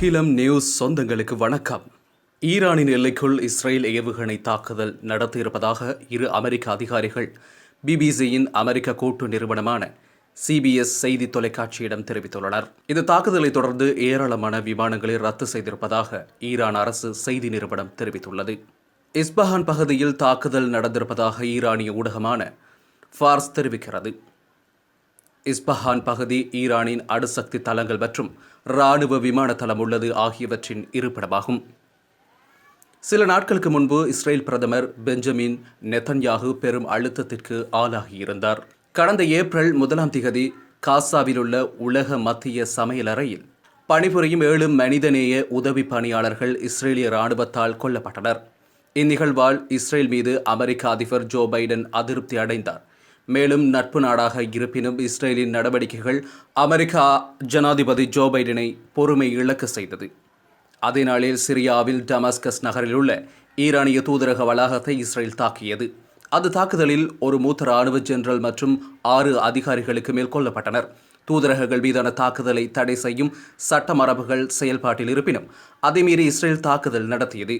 அகிலம் நியூஸ் சொந்தங்களுக்கு வணக்கம். ஈரானின் எல்லைக்குள் இஸ்ரேல் ஏவுகணை தாக்குதல் நடத்தியிருப்பதாக இரு அமெரிக்க அதிகாரிகள் பிபிசியின் அமெரிக்க கூட்டு நிறுவனமான சிபிஎஸ் செய்தி தொலைக்காட்சியிடம் தெரிவித்துள்ளனர். இந்த தாக்குதலை தொடர்ந்து ஏராளமான விமானங்களை ரத்து செய்திருப்பதாக ஈரான் அரசு செய்தி நிறுவனம் தெரிவித்துள்ளது. இஸ்பஹான் பகுதியில் தாக்குதல் நடந்திருப்பதாக ஈரானிய ஊடகமான ஃபார்ஸ் தெரிவிக்கிறது. இஸ்பஹான் பகுதி ஈரானின் அணுசக்தி தளங்கள் மற்றும் இராணுவ விமான தளம் உள்ளது ஆகியவற்றின் இருப்பிடமாகும். சில நாட்களுக்கு முன்பு இஸ்ரேல் பிரதமர் பெஞ்சமின் நெத்தன்யாகு பெரும் அழுத்தத்திற்கு ஆளாகியிருந்தார். கடந்த ஏப்ரல் முதலாம் திகதி காசாவில் உள்ள உலக மத்திய சமையலறையில் பணிபுரியும் ஏழு மனிதநேய உதவி பணியாளர்கள் இஸ்ரேலிய இராணுவத்தால் கொல்லப்பட்டனர். இந்நிகழ்வால் இஸ்ரேல் மீது அமெரிக்க அதிபர் ஜோ பைடன் அதிருப்தி அடைந்தார். மேலும் நட்பு நாடாக இருப்பினும் இஸ்ரேலின் நடவடிக்கைகள் அமெரிக்கா ஜனாதிபதி ஜோ பைடனை பொறுமை இழக்க செய்தது. அதே நாளில் சிரியாவில் டமாஸ்கஸ் நகரில் உள்ள ஈரானிய தூதரக வளாகத்தை இஸ்ரேல் தாக்கியது. அந்த தாக்குதலில் ஒரு மூத்த ராணுவ ஜெனரல் மற்றும் ஆறு அதிகாரிகளுக்கு மேல் கொல்லப்பட்டனர். தூதரகங்கள் மீதான தாக்குதலை தடை செய்யும் சட்ட மரபுகள் செயல்பாட்டில் இருப்பினும் அதை மீறி இஸ்ரேல் தாக்குதல் நடத்தியது.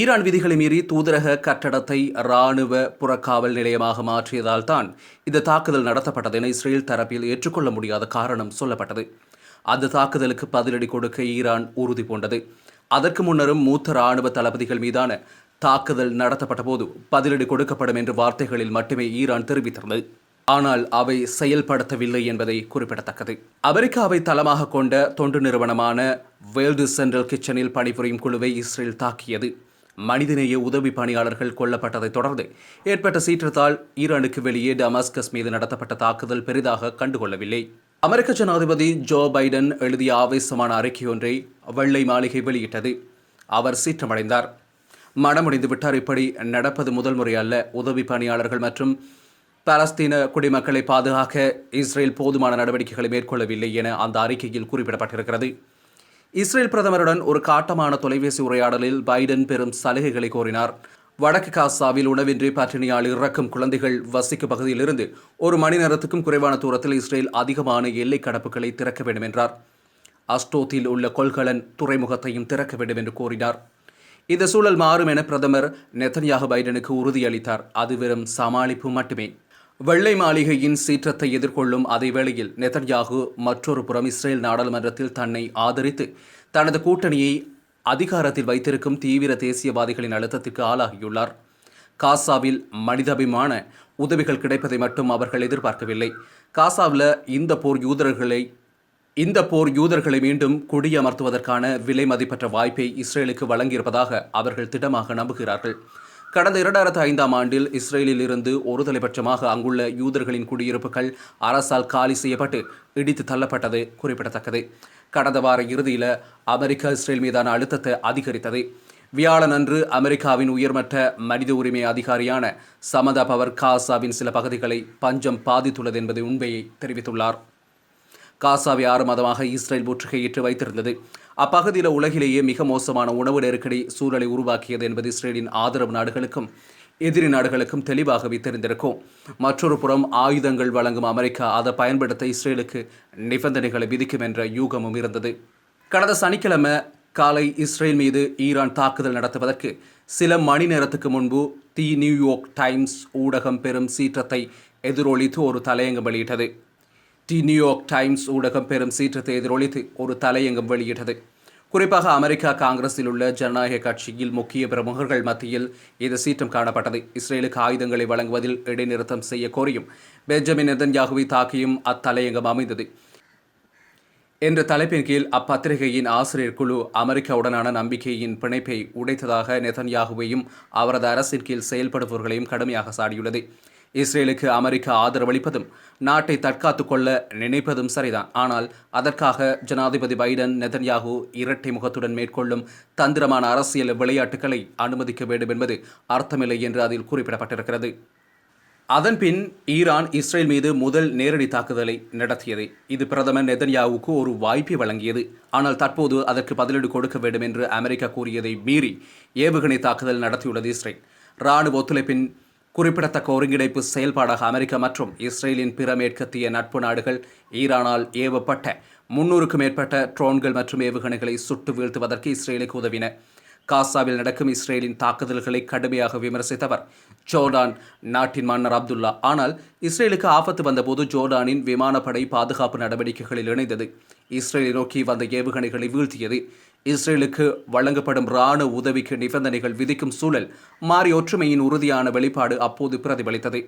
ஈரான் விதிகளை மீறி தூதரக கட்டடத்தை இராணுவ புறக்காவல் நிலையமாக மாற்றியதால் தான் இந்த தாக்குதல் நடத்தப்பட்டது என இஸ்ரேல் தரப்பில் ஏற்றுக்கொள்ள முடியாத காரணம் சொல்லப்பட்டது. அந்த தாக்குதலுக்கு பதிலடி கொடுக்க ஈரான் உறுதி பூண்டது. அதற்கு முன்னரும் மூத்த இராணுவ தளபதிகள் மீதான தாக்குதல் நடத்தப்பட்ட போது பதிலடி கொடுக்கப்படும் என்ற வார்த்தைகளில் மட்டுமே ஈரான் தெரிவித்திருந்தது. ஆனால் அவை செயல்படுத்தவில்லை என்பதை குறிப்பிடத்தக்கது. அமெரிக்காவை தளமாக கொண்ட தொண்டு நிறுவனமான வேல்டு சென்ட்ரல் கிச்சனில் பணிபுரியும் குழுவை இஸ்ரேல் தாக்கியது. மனிதநேய உதவி பணியாளர்கள் கொல்லப்பட்டதைத் தொடர்ந்து ஏற்பட்ட சீற்றத்தால் ஈரானுக்கு வெளியே டமாஸ்கஸ் மீது நடத்தப்பட்ட தாக்குதல் பெரிதாக கண்டுகொள்ளவில்லை. அமெரிக்க ஜனாதிபதி ஜோ பைடன் எழுதிய ஆவேசமான அறிக்கையொன்றை வெள்ளை மாளிகை வெளியிட்டது. அவர் சீற்றமடைந்தார். மனமுடைந்து விட்டார். இப்படி நடப்பது முதல் முறை அல்ல. உதவி பணியாளர்கள் மற்றும் பாலஸ்தீன குடிமக்களை பாதுகாக்க இஸ்ரேல் போதுமான நடவடிக்கைகளை மேற்கொள்ளவில்லை என அந்த அறிக்கையில் குறிப்பிடப்பட்டிருக்கிறது. இஸ்ரேல் பிரதமருடன் ஒரு காட்டமான தொலைபேசி உரையாடலில் பைடன் பெரும் சலுகைகளை கோரினார். வடக்கு காசாவில் உணவின்றி பட்டினியால் இறக்கும் குழந்தைகள் வசிக்கும் பகுதியிலிருந்து ஒரு மணி நேரத்துக்கும் குறைவான தூரத்தில் இஸ்ரேல் அதிகமான எல்லை கடப்புகளை திறக்க வேண்டும் என்றார் அஸ்டோத்தில் உள்ள கொள்கலன் துறைமுகத்தையும் திறக்க வேண்டும் என்று கூறினார் இந்த சூழல் மாறும் என பிரதமர் நெத்தன்யாக பைடனுக்கு உறுதியளித்தார். அது வெறும் சமாளிப்பு மட்டுமே. வெள்ளை மாளிகையின் சீற்றத்தை எதிர்கொள்ளும் அதே வேளையில் நெதன்யாகு மற்றொரு புறம் இஸ்ரேல் நாடாளுமன்றத்தில் தன்னை ஆதரித்து தனது கூட்டணியை அதிகாரத்தில் வைத்திருக்கும் தீவிர தேசியவாதிகளின் அழுத்தத்திற்கு ஆளாகியுள்ளார். காசாவில் மனிதாபிமான உதவிகள் கிடைப்பதை மட்டும் அவர்கள் எதிர்பார்க்கவில்லை. காசாவில் இந்த போர் யூதர்களை இந்த போர் யூதர்களை மீண்டும் குடியமர்த்துவதற்கான விலை மதிப்பற்ற வாய்ப்பை இஸ்ரேலுக்கு வழங்கியிருப்பதாக அவர்கள் திடமாக நம்புகிறார்கள். கடந்த இரண்டாயிரத்து ஐந்தாம் ஆண்டில் இஸ்ரேலில் இருந்து ஒருதலைபட்சமாக அங்குள்ள யூதர்களின் குடியிருப்புகள் அரசால் காலி செய்யப்பட்டு இடித்து தள்ளப்பட்டது குறிப்பிடத்தக்கது. கடந்த வார இறுதியில் அமெரிக்கா இஸ்ரேல் மீதான அழுத்தத்தை அதிகரித்தது. வியாழன் அன்று அமெரிக்காவின் உயர்மட்ட மனித உரிமை அதிகாரியான சமதா பவர் காசாவின் சில பகுதிகளை பஞ்சம் பாதித்துள்ளது என்பது உண்மையை தெரிவித்துள்ளார். காசாவை ஆறு மாதமாக இஸ்ரேல் முற்றுகையிட்டு வைத்திருந்தது. அப்பகுதியில் உலகிலேயே மிக மோசமான உணவு நெருக்கடி சூழலை உருவாக்கியது என்பது இஸ்ரேலின் ஆதரவு நாடுகளுக்கும் எதிரி நாடுகளுக்கும் தெளிவாகவே தெரிந்திருக்கும். மற்றொரு புறம் ஆயுதங்கள் வழங்கும் அமெரிக்கா அதை பயன்படுத்த இஸ்ரேலுக்கு நிபந்தனைகளை விதிக்கும் என்ற யூகமும் இருந்தது. கடந்த சனிக்கிழமை காலை இஸ்ரேல் மீது ஈரான் தாக்குதல் நடத்துவதற்கு சில மணி நேரத்துக்கு முன்பு தி நியூயார்க் டைம்ஸ் ஊடகம் பெரும் சீற்றத்தை எதிரொலித்து ஒரு தலையங்கம் வெளியிட்டது. தி நியூயார்க் டைம்ஸ் ஊடகம் பெரும் சீற்றத்தை எதிரொலித்து ஒரு தலையங்கம் வெளியிட்டது. குறிப்பாக அமெரிக்கா காங்கிரஸில் உள்ள ஜனநாயக கட்சியில் முக்கிய பிரமுகர்கள் மத்தியில் இது சீற்றம் காணப்பட்டது. இஸ்ரேலுக்கு ஆயுதங்களை வழங்குவதில் இடைநிறுத்தம் செய்ய கோரியும் பெஞ்சமின் நெதன்யாகுவை தாக்கியும் அத்தலையங்கம் அமைந்தது. என்ற தலைப்பின் கீழ் அப்பத்திரிகையின் ஆசிரியர் குழு அமெரிக்காவுடனான நம்பிக்கையின் பிணைப்பை உடைத்ததாக நெதன்யாகுவையும் அவரது அரசின் கீழ் செயல்படுபவர்களையும் கடுமையாக சாடியுள்ளது. இஸ்ரேலுக்கு அமெரிக்கா ஆதரவளிப்பதும் நாட்டை தற்காத்து கொள்ள நினைப்பதும் சரிதான். ஆனால் அதற்காக ஜனாதிபதி பைடன் நெதன்யாகு இரட்டை முகத்துடன் மேற்கொள்ளும் தந்திரமான அரசியல் விளையாட்டுகளை அனுமதிக்க வேண்டும் என்பது அர்த்தமில்லை என்று அதில் குறிப்பிடப்பட்டிருக்கிறது. அதன்பின் ஈரான் இஸ்ரேல் மீது முதல் நேரடி தாக்குதலை நடத்தியது. இது பிரதமர் நெதன்யாவுக்கு ஒரு வாய்ப்பை வழங்கியது. ஆனால் தற்போது அதற்கு பதிலடி கொடுக்க வேண்டும் என்று அமெரிக்கா கூறியதை மீறி ஏவுகணை தாக்குதல் நடத்தியுள்ளது இஸ்ரேல். இராணுவ ஒத்துழைப்பின் குறிப்பிடத்தக்க ஒருங்கிணைப்பு செயல்பாடாக அமெரிக்கா மற்றும் இஸ்ரேலின் பிற மேற்கத்திய நட்பு நாடுகள் ஈரானால் ஏவப்பட்ட முன்னூறுக்கும் மேற்பட்ட ட்ரோன்கள் மற்றும் ஏவுகணைகளை சுட்டு வீழ்த்துவதற்கு இஸ்ரேலுக்கு உதவின. காசாவில் நடக்கும் இஸ்ரேலின் தாக்குதல்களை கடுமையாக விமர்சித்தவர் ஜோர்டான் நாட்டின் மன்னர் அப்துல்லா. ஆனால் இஸ்ரேலுக்கு ஆபத்து வந்தபோது ஜோர்டானின் விமானப்படை பாதுகாப்பு நடவடிக்கைகளில் இணைந்தது. இஸ்ரேலை நோக்கி வந்த ஏவுகணைகளை வீழ்த்தியது இஸ்ரேலுக்கு வழங்கப்படும் இராணுவ உதவிக்கு நிபந்தனைகள் விதிக்கும் சூழல் மாறி ஒற்றுமையின் உறுதியான வெளிப்பாடு அப்போது பிரதிபலித்தது.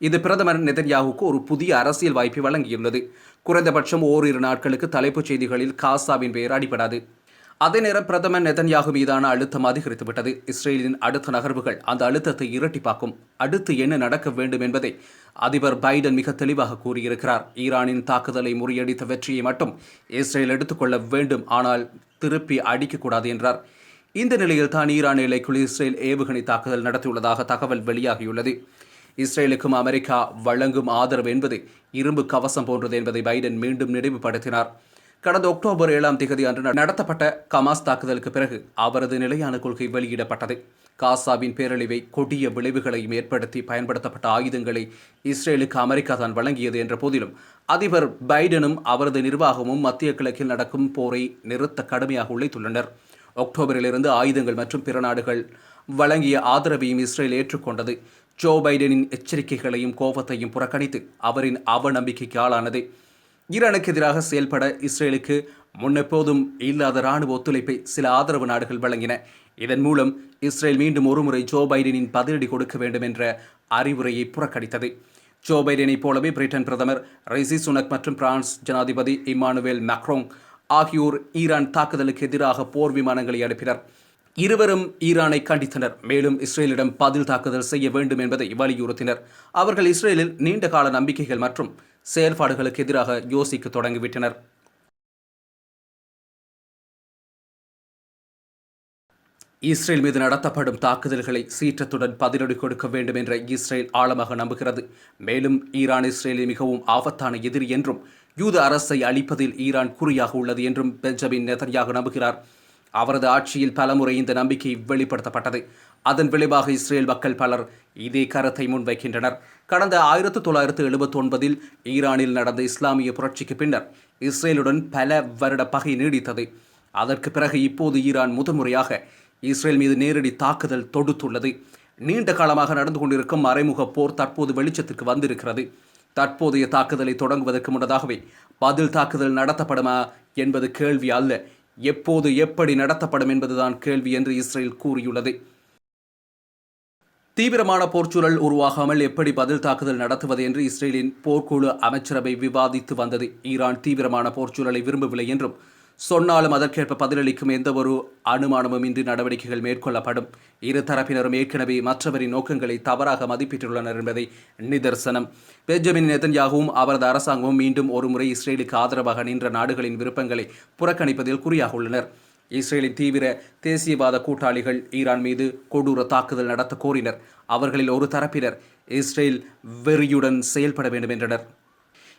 இது பிரதமர் நெதன்யாவுக்கு ஒரு புதிய அரசியல் வாய்ப்பை வழங்கியுள்ளது. குறைந்தபட்சம் ஓரிரு நாட்களுக்கு தலைப்புச் செய்திகளில் காசாவின் பெயர் அடிபடாது. அதே நேரம் பிரதமர் நெதன்யாகு மீதான அழுத்தம் அதிகரித்துவிட்டது. இஸ்ரேலின் அடுத்த நகர்வுகள் அந்த அழுத்தத்தை இரட்டிப்பாக்கும். அடுத்து என்ன நடக்க வேண்டும் என்பதை அதிபர் பைடன் மிக தெளிவாக கூறியிருக்கிறார். ஈரானின் தாக்குதலை முறியடித்த வெற்றியை மட்டும் இஸ்ரேல் எடுத்துக்கொள்ள வேண்டும். ஆனால் திருப்பி அடிக்கக்கூடாது என்றார். இந்த நிலையில் தான் ஈரான் எல்லைக்குள் இஸ்ரேல் ஏவுகணை தாக்குதல் நடத்தியுள்ளதாக தகவல் வெளியாகியுள்ளது. இஸ்ரேலுக்கும் அமெரிக்கா வழங்கும் ஆதரவு என்பது இரும்பு கவசம் போன்றது என்பதை பைடன் மீண்டும் நினைவுபடுத்தினார். கடந்த அக்டோபர் ஏழாம் தேதி அன்று நடத்தப்பட்ட கமாஸ் தாக்குதலுக்கு பிறகு அவரது நிலையான கொள்கை வெளியிடப்பட்டது. காசாவின் பேரழிவை கொடிய விளைவுகளையும் ஏற்படுத்தி பயன்படுத்தப்பட்ட ஆயுதங்களை இஸ்ரேலுக்கு அமெரிக்கா தான் வழங்கியது என்ற போதிலும் அதிபர் பைடனும் அவரது நிர்வாகமும் மத்திய கிழக்கில் நடக்கும் போரை நிறுத்த கடுமையாக உழைத்துள்ளனர். அக்டோபரிலிருந்து ஆயுதங்கள் மற்றும் பிற நாடுகள் வழங்கிய ஆதரவையும் இஸ்ரேல் ஏற்றுக்கொண்டது. ஜோ பைடனின் எச்சரிக்கைகளையும் கோபத்தையும் புறக்கணித்து அவரின் அவநம்பிக்கைக்கு ஆளானது. ஈரானுக்கு எதிராக செயல்பட இஸ்ரேலுக்கு முன்னெப்போதும் இல்லாத ராணுவ ஒத்துழைப்பை சில ஆதரவு நாடுகள் வழங்கின. இதன் மூலம் இஸ்ரேல் மீண்டும் ஒருமுறை ஜோ பைடனின் பதிலடி கொடுக்க வேண்டும் என்ற அறிவுரையை புறக்கணித்தது. ஜோ பைடனைப் போலவே பிரிட்டன் பிரதமர் ரிசி சுனக் மற்றும் பிரான்ஸ் ஜனாதிபதி இமானுவேல் மக்ரோங் ஆகியோர் ஈரான் தாக்குதலுக்கு எதிராக போர் விமானங்களை அனுப்பினர். இருவரும் ஈரானை கண்டித்தனர். மேலும் இஸ்ரேலிடம் பதில் தாக்குதல் செய்ய வேண்டும் என்பதை வலியுறுத்தினர். அவர்கள் இஸ்ரேலில் நீண்ட கால நம்பிக்கைகள் மற்றும் செயல்பாடுகளுக்கு எதிராக யோசிக்க தொடங்கிவிட்டனர். இஸ்ரேல் மீது நடத்தப்படும் தாக்குதல்களை சீற்றத்துடன் பதிலடி கொடுக்க வேண்டும் என்ற இஸ்ரேல் ஆழமாக நம்புகிறது. மேலும் ஈரான் இஸ்ரேலில் மிகவும் ஆபத்தான எதிரி என்றும் யூத அரசை அழிப்பதில் ஈரான் குறியாக உள்ளது என்றும் பெஞ்சமின் நெதன்யாக நம்புகிறார். அவரது ஆட்சியில் பலமுறை இந்த நம்பிக்கை வெளிப்படுத்தப்பட்டது. அதன் விளைவாக இஸ்ரேல் மக்கள் பலர் இதே கருத்தை முன்வைக்கின்றனர். கடந்த ஆயிரத்து தொள்ளாயிரத்து எழுபத்தி ஒன்பதில் ஈரானில் நடந்த இஸ்லாமிய புரட்சிக்கு பின்னர் இஸ்ரேலுடன் பல வருட பகை நீடித்தது. அதற்கு பிறகு இப்போது ஈரான் முதன்முறையாக இஸ்ரேல் மீது நேரடி தாக்குதல் தொடுத்துள்ளது. நீண்ட காலமாக நடந்து கொண்டிருக்கும் மறைமுக போர் தற்போது வெளிச்சத்திற்கு வந்திருக்கிறது. தற்போதைய தாக்குதலை தொடங்குவதற்கு முன்னதாகவே பதில் தாக்குதல் நடத்தப்படுமா என்பது கேள்வி அல்ல. எப்போது எப்படி நடத்தப்படும் என்பதுதான் கேள்வி என்று இஸ்ரேல் கூறியுள்ளது. தீவிரமான போர்ச்சூழல் உருவாகாமல் எப்படி பதில் தாக்குதல் நடத்துவது என்று இஸ்ரேலின் போர்க்குழு அமைச்சரவை விவாதித்து வந்தது. ஈரான் தீவிரமான போர்ச்சூழலை விரும்பவில்லை என்றும் சொன்னாலும் அதற்கேற்ப பதிலளிக்கும் எந்தவொரு அனுமானமும் இன்றி நடவடிக்கைகள் மேற்கொள்ளப்படும். இரு தரப்பினரும் ஏற்கனவே மற்றவரின் நோக்கங்களை தவறாக மதிப்பிட்டுள்ளனர் என்பதை நிதர்சனம். பெஞ்சமின் நெதன்யாகவும் அவரது அரசாங்கமும் மீண்டும் ஒருமுறை இஸ்ரேலுக்கு ஆதரவாக நின்ற நாடுகளின் விருப்பங்களை புறக்கணிப்பதில் குறியாக உள்ளனர். இஸ்ரேலின் தீவிர தேசியவாத கூட்டாளிகள் ஈரான் மீது கொடூர தாக்குதல் நடத்த கோரினர். அவர்களில் ஒரு தரப்பினர் இஸ்ரேல் வெறியுடன் செயல்பட வேண்டும் என்றனர்.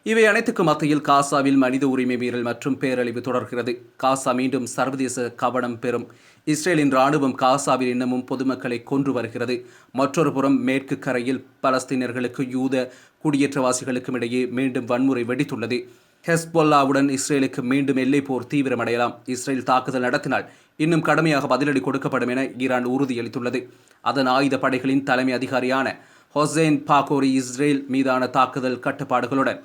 இவை அனைத்துக்கும் மத்தியில் காசாவில் மனித உரிமை மீறல் மற்றும் பேரழிவு தொடர்கிறது. காசா மீண்டும் சர்வதேச கவனம் பெறும். இஸ்ரேலின் ராணுவம் காசாவில் இன்னமும் பொதுமக்களை கொன்று வருகிறது. மற்றொரு புறம் மேற்கு கரையில் பலஸ்தீனர்களுக்கு யூத குடியேற்றவாசிகளுக்கும் இடையே மீண்டும் வன்முறை வெடித்துள்ளது. ஹெஸ்பொல்லாவுடன் இஸ்ரேலுக்கு மீண்டும் எல்லை போர் தீவிரமடையலாம். இஸ்ரேல் தாக்குதல் நடத்தினால் இன்னும் கடுமையாக பதிலடி கொடுக்கப்படும் என ஈரான் உறுதியளித்துள்ளது. அதன் ஆயுத படைகளின் தலைமை அதிகாரியான ஹொசேன் பாகோரி இஸ்ரேல் மீதான தாக்குதல் கட்டுப்பாடுகளுடன்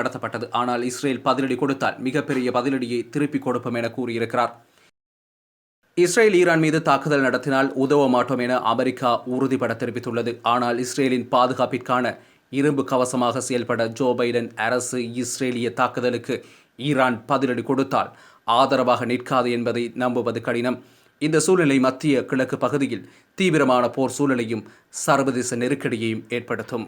நடத்தப்பட்டது. ஆனால் இஸ்ரேல் பதிலடி கொடுத்தால் மிகப்பெரிய பதிலடியை திருப்பிக் கொடுப்போம் என கூறியிருக்கிறார். இஸ்ரேல் ஈரான் மீது தாக்குதல் நடத்தினால் உதவ மாட்டோம் என அமெரிக்கா உறுதிபட தெரிவித்துள்ளது. ஆனால் இஸ்ரேலின் பாதுகாப்பிற்கான இரும்பு கவசமாக செயல்பட ஜோ பைடன் அரசு இஸ்ரேலிய தாக்குதலுக்கு ஈரான் பதிலடி கொடுத்தால் ஆதரவாக நிற்காது என்பதை நம்புவது கடினம். இந்த சூழ்நிலை மத்திய கிழக்கு பகுதியில் தீவிரமான போர் சூழலையும் சர்வதேச நெருக்கடியையும் ஏற்படுத்தும்.